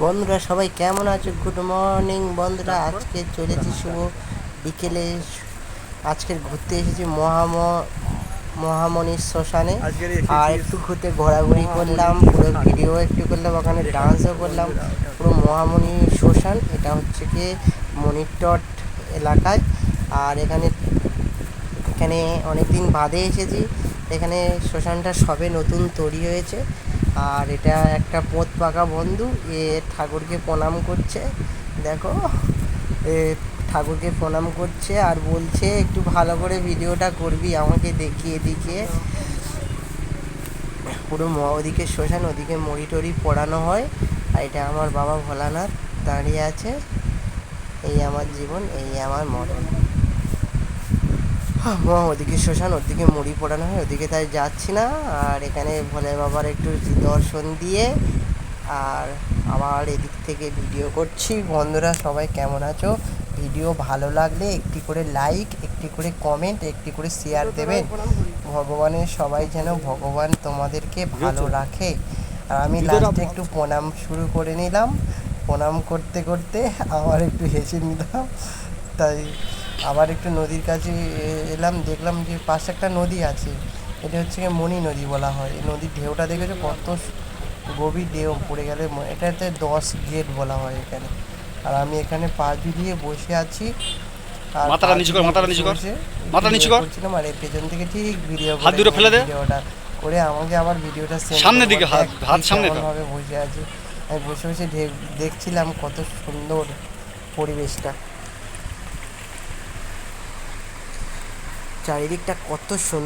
বন্ধুরা সবাই কেমন আছো? গুড মর্নিং বন্ধুরা। আজকে চলেছি শুভ বিকেলে। আজকের ঘুরতে এসেছি মহাম মহামণির শ্মশানে। আর একটু ঘুরতে ঘোরাঘুরি করলাম পুরো ভিডিও একটু করলাম ওখানে ডান্সও করলাম। পুরো মহামণি শ্মশান এটা হচ্ছে কি মণিটট এলাকায়। আর এখানে এখানে অনেক দিন বাদে এসেছি। এখানে শ্মশানটা সবে নতুন তৈরি হয়েছে। আর এটা একটা পোঁত পাকা বন্ধু, এ ঠাকুরকে প্রণাম করছে। দেখো, এ ঠাকুরকে প্রণাম করছে আর বলছে, একটু ভালো করে ভিডিওটা করবি, আমাকে দেখিয়ে দেখিয়ে। পুরো ওদিকে শ্মশান, ওদিকে মরি টরি পড়ানো হয়। আর এটা আমার বাবা ভোলানাথ দাঁড়িয়ে আছে। এই আমার জীবন, এই আমার মরণ। ওদিকে শ্মশান ওদিকে মুড়ি পোড়ানো হয় ওদিকে তাই যাচ্ছি না। আর এখানে ভোলে বাবার একটু দর্শন দিয়ে আর আবার এদিক থেকে ভিডিও করছি। বন্ধুরা সবাই কেমন আছো? ভিডিও ভালো লাগলে একটি করে লাইক একটি করে কমেন্ট একটি করে শেয়ার দেবেন। ভগবানের সবাই যেন ভগবান তোমাদেরকে ভালো রাখে। আর আমি লাস্টে একটু প্রণাম শুরু করে নিলাম। প্রণাম করতে করতে আবার একটু হেসে নিলাম। তাই আবার একটু নদীর কাছে এলাম দেখলাম যে পাশে একটা নদী আছে এটা হচ্ছে মণি নদী বলা হয় এই নদীর ঢেউটা দেখেছ কত গভীর ঢেউ পড়ে গেলে এটাতে দশ গেট বলা হয় এখানে আর আমি এখানে পা ঝুলিয়ে বসে আছি আর মাথাটা নিচু কর, মাথাটা নিচু কর। মাথা নিচু কর। করছিলাম আর এই পেছন থেকে ঠিক ভিডিও হাত দুটো ফেলে দে। ভিডিওটা করে আমাকে আবার ভিডিওটা send সামনের করব। দিকে হাত, হাত সামনে কর। বসে আছি আমি বসে বসে দেখছিলাম কত সুন্দর পরিবেশটা চারিদিকটা কত সুন্দর